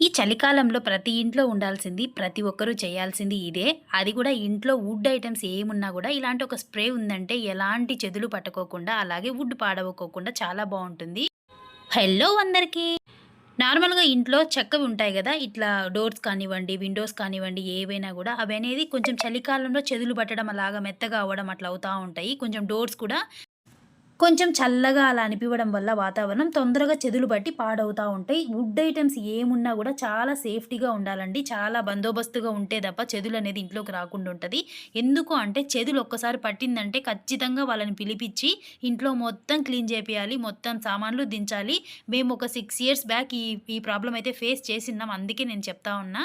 ఈ చలికాలంలో ప్రతి ఇంట్లో ఉండాల్సింది ప్రతి ఒక్కరూ చేయాల్సింది ఇదే. అది కూడా ఇంట్లో వుడ్ ఐటమ్స్ ఏమున్నా కూడా ఇలాంటి ఒక స్ప్రే ఉందంటే ఎలాంటి చెదులు పట్టుకోకుండా అలాగే వుడ్ పాడవకోకుండా చాలా బాగుంటుంది హలో అందరికీ! నార్మల్గా ఇంట్లో చెక్కవి ఉంటాయి కదా ఇట్లా డోర్స్ కానివ్వండి విండోస్ కానివ్వండి ఏవైనా కూడా అవి అనేది కొంచెం చలికాలంలో చెదులు పట్టడం అలాగా మెత్తగా అవ్వడం అట్లా అవుతూ ఉంటాయి. కొంచెం డోర్స్ కూడా కొంచెం చల్లగా అలా అనిపించడం వల్ల వాతావరణం తొందరగా చెదులు బట్టి పాడవుతూ ఉంటాయి. వుడ్ ఐటమ్స్ ఏమున్నా కూడా చాలా సేఫ్టీగా ఉండాలండి. చాలా బందోబస్తుగా ఉంటే తప్ప చెదులు అనేది ఇంట్లోకి రాకుండా ఉంటుంది. ఎందుకు అంటే చెదులు ఒక్కసారి పట్టిందంటే ఖచ్చితంగా వాళ్ళని పిలిపించి ఇంట్లో మొత్తం క్లీన్ చేపియాలి మొత్తం సామాన్లు దించాలి. మేము ఒక సిక్స్ ఇయర్స్ బ్యాక్ ఈ ఈ ప్రాబ్లం అయితే ఫేస్ చేసిన్నాం అందుకే నేను చెప్తా ఉన్నా.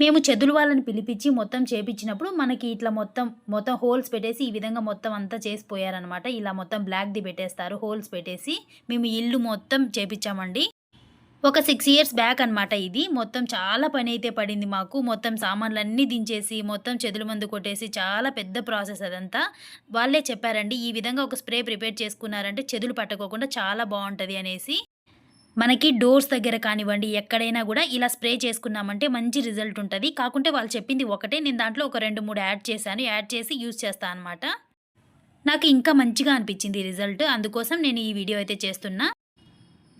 మేము చెదులు వాళ్ళని పిలిపించి మొత్తం చేపించినప్పుడు మనకి ఇట్లా మొత్తం మొత్తం హోల్స్ పెట్టేసి ఈ విధంగా మొత్తం అంతా చేసిపోయారనమాట ఇలా మొత్తం బ్లాక్ది పెట్టేస్తారు హోల్స్ పెట్టేసి మేము ఇల్లు మొత్తం చేపించామండి. ఒక సిక్స్ ఇయర్స్ బ్యాక్ అనమాట ఇది. మొత్తం చాలా పని అయితే పడింది మాకు. మొత్తం సామాన్లన్నీ దించేసి మొత్తం చెదులు మందు కొట్టేసి చాలా పెద్ద ప్రాసెస్ అదంతా. వాళ్ళే చెప్పారండి ఈ విధంగా ఒక స్ప్రే ప్రిపేర్ చేసుకున్నారంటే చెదులు పట్టుకోకుండా చాలా బాగుంటుంది అనేసి. మనకి డోర్స్ దగ్గర కానివ్వండి ఎక్కడైనా కూడా ఇలా స్ప్రే చేసుకున్నామంటే మంచి రిజల్ట్ ఉంటుంది. కాకుంటే వాళ్ళు చెప్పింది ఒకటే. నేను దాంట్లో ఒక రెండు మూడు యాడ్ చేశాను. యాడ్ చేసి యూజ్ చేస్తాను అనమాట నాకు ఇంకా మంచిగా అనిపించింది రిజల్ట్. అందుకోసం నేను ఈ వీడియో అయితే చేస్తున్నా.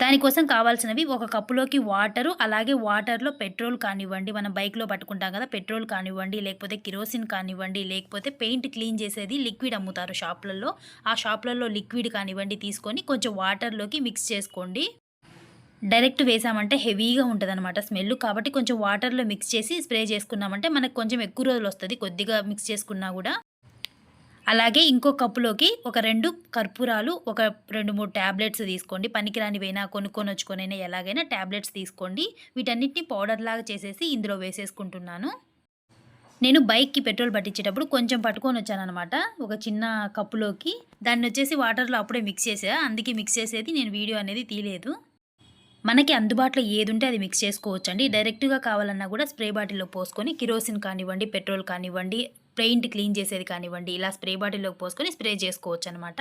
దానికోసం కావాల్సినవి ఒక కప్పులోకి వాటరు అలాగే వాటర్లో పెట్రోల్ కానివ్వండి. మనం బైక్లో పట్టుకుంటాం కదా పెట్రోల్ కానివ్వండి లేకపోతే కిరోసిన్ కానివ్వండి లేకపోతే పెయింట్ క్లీన్ చేసేది లిక్విడ్ అమ్ముతారు షాప్లలో. ఆ షాప్లలో లిక్విడ్ కానివ్వండి తీసుకొని కొంచెం వాటర్లోకి మిక్స్ చేసుకోండి. డైరెక్ట్ వేసామంటే హెవీగా ఉంటుంది అనమాట స్మెల్ కాబట్టి కొంచెం వాటర్లో మిక్స్ చేసి స్ప్రే చేసుకున్నామంటే మనకు కొంచెం ఎక్కువ రోజులు వస్తుంది. కొద్దిగా మిక్స్ చేసుకున్నా కూడా. అలాగే ఇంకో కప్పులోకి ఒక రెండు కర్పూరాలు ఒక రెండు మూడు ట్యాబ్లెట్స్ తీసుకోండి. పనికిరానివైనా కొనుక్కొని వచ్చుకొనైనా ఎలాగైనా ట్యాబ్లెట్స్ తీసుకోండి. వీటన్నిటిని పౌడర్ లాగా చేసేసి ఇందులో వేసేసుకుంటున్నాను. నేను బైక్కి పెట్రోల్ పట్టించేటప్పుడు కొంచెం పట్టుకొని వచ్చానమాట ఒక చిన్న కప్పులోకి. దాన్ని వచ్చేసి వాటర్లో అప్పుడే మిక్స్ చేసా. అందుకే మిక్స్ చేసేది నేను వీడియో అనేది తీయలేదు. మనకి అందుబాటులో ఏది ఉంటే అది మిక్స్ చేసుకోవచ్చండి. డైరెక్ట్గా కావాలన్నా కూడా స్ప్రే బాటిల్లో పోసుకొని కిరోసిన్ కానివ్వండి పెట్రోల్ కానివ్వండి పెయింట్ క్లీన్ చేసేది కానివ్వండి ఇలా స్ప్రే బాటిల్లోకి పోసుకొని స్ప్రే చేసుకోవచ్చు అనమాట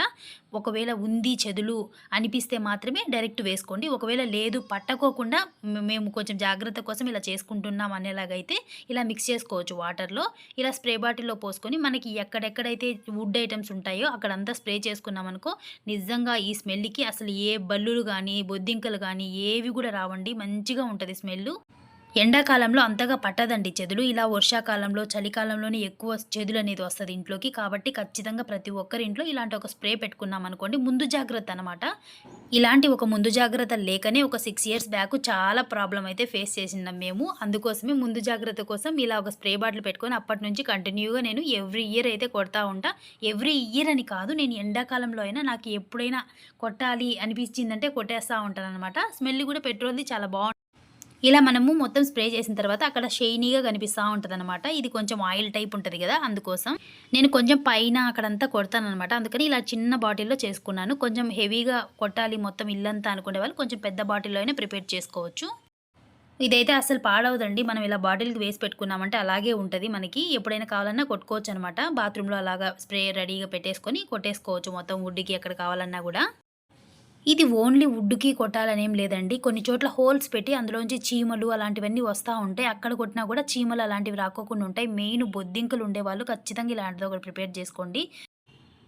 ఒకవేళ ఉంది చెదులు అనిపిస్తే మాత్రమే డైరెక్ట్ వేసుకోండి. ఒకవేళ లేదు పట్టకోకుండా మేము కొంచెం జాగ్రత్త కోసం ఇలా చేసుకుంటున్నాం అనేలాగైతే ఇలా మిక్స్ చేసుకోవచ్చు వాటర్లో. ఇలా స్ప్రే బాటిల్లో పోసుకొని మనకి ఎక్కడెక్కడైతే వుడ్ ఐటమ్స్ ఉంటాయో అక్కడంతా స్ప్రే చేసుకున్నాం అనుకో నిజంగా ఈ స్మెల్కి అసలు ఏ బల్లులు కానీ బొద్దింకలు కానీ ఏవి కూడా రావండి. మంచిగా ఉంటుంది స్మెల్ ఎండాకాలంలో అంతగా పట్టదండి చెదులు. ఇలా వర్షాకాలంలో చలికాలంలోనే ఎక్కువ చెదులు అనేది వస్తుంది ఇంట్లోకి. కాబట్టి ఖచ్చితంగా ప్రతి ఒక్కరి ఇంట్లో ఇలాంటి ఒక స్ప్రే పెట్టుకున్నాం అనుకోండి. ముందు జాగ్రత్త అనమాట ఇలాంటి ఒక ముందు జాగ్రత్త లేకనే ఒక సిక్స్ ఇయర్స్ బ్యాక్ చాలా ప్రాబ్లం అయితే ఫేస్ చేసినాం మేము. అందుకోసమే ముందు జాగ్రత్త కోసం ఇలా ఒక స్ప్రే బాటిల్ పెట్టుకొని అప్పటి నుంచి కంటిన్యూగా నేను ఎవ్రీ ఇయర్ అయితే కొడతా ఉంటా. ఎవ్రీ ఇయర్ అని కాదు నేను ఎండాకాలంలో అయినా నాకు ఎప్పుడైనా కొట్టాలి అనిపించిందంటే కొట్టేస్తూ ఉంటాను అనమాట స్మెల్ కూడా పెట్రోల్ది చాలా బాగుంటుంది. ఇలా మనము మొత్తం స్ప్రే చేసిన తర్వాత అక్కడ షైనీగా కనిపిస్తూ ఉంటుంది అనమాట ఇది కొంచెం ఆయిల్ టైప్ ఉంటుంది కదా అందుకోసం. నేను కొంచెం పైన అక్కడంతా కొడతాను అనమాట అందుకని ఇలా చిన్న బాటిల్లో చేసుకున్నాను. కొంచెం హెవీగా కొట్టాలి మొత్తం ఇల్లంతా అనుకునే వాళ్ళు కొంచెం పెద్ద బాటిల్లో అయినా ప్రిపేర్ చేసుకోవచ్చు. ఇదైతే అసలు పాడవదండి. మనం ఇలా బాటిల్కి వేసి పెట్టుకున్నామంటే అలాగే ఉంటుంది మనకి. ఎప్పుడైనా కావాలన్నా కొట్టుకోవచ్చు అనమాట బాత్రూంలో అలాగా స్ప్రే రెడీగా పెట్టేసుకొని కొట్టేసుకోవచ్చు మొత్తం వుడ్కి ఎక్కడ కావాలన్నా కూడా. ఇది ఓన్లీ వుడ్కి కొట్టాలనేం లేదండి. కొన్ని చోట్ల హోల్స్ పెట్టి అందులోంచి చీమలు అలాంటివన్నీ వస్తూ ఉంటాయి. అక్కడ కొట్టినా కూడా చీమలు అలాంటివి రాకోకుండా ఉంటాయి. మెయిన్ బొద్దింకలు ఉండేవాళ్ళు ఖచ్చితంగా ఇలాంటిది ఒకటి ప్రిపేర్ చేసుకోండి.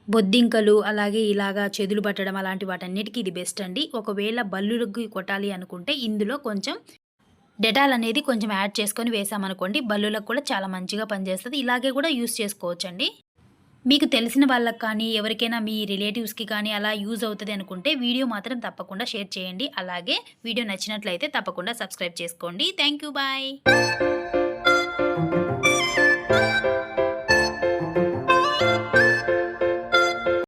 బొద్దింకలు అలాగే ఇలాగా చెదులు పట్టడం అలాంటి వాటన్నిటికీ ఇది బెస్ట్ అండి. ఒకవేళ బల్లులకి కొట్టాలి అనుకుంటే ఇందులో కొంచెం డెటాల్ అనేది కొంచెం యాడ్ చేసుకొని వేసామనుకోండి బల్లులకు కూడా చాలా మంచిగా పనిచేస్తుంది. ఇలాగే కూడా యూస్ చేసుకోవచ్చండి. మీకు తెలిసిన వాళ్ళకి కానీ ఎవరికైనా మీ రిలేటివ్స్కి కానీ అలా యూజ్ అవుతుంది అనుకుంటే వీడియో మాత్రం తప్పకుండా షేర్ చేయండి. అలాగే వీడియో నచ్చినట్లయితే తప్పకుండా సబ్స్క్రైబ్ చేసుకోండి. Thank you bye.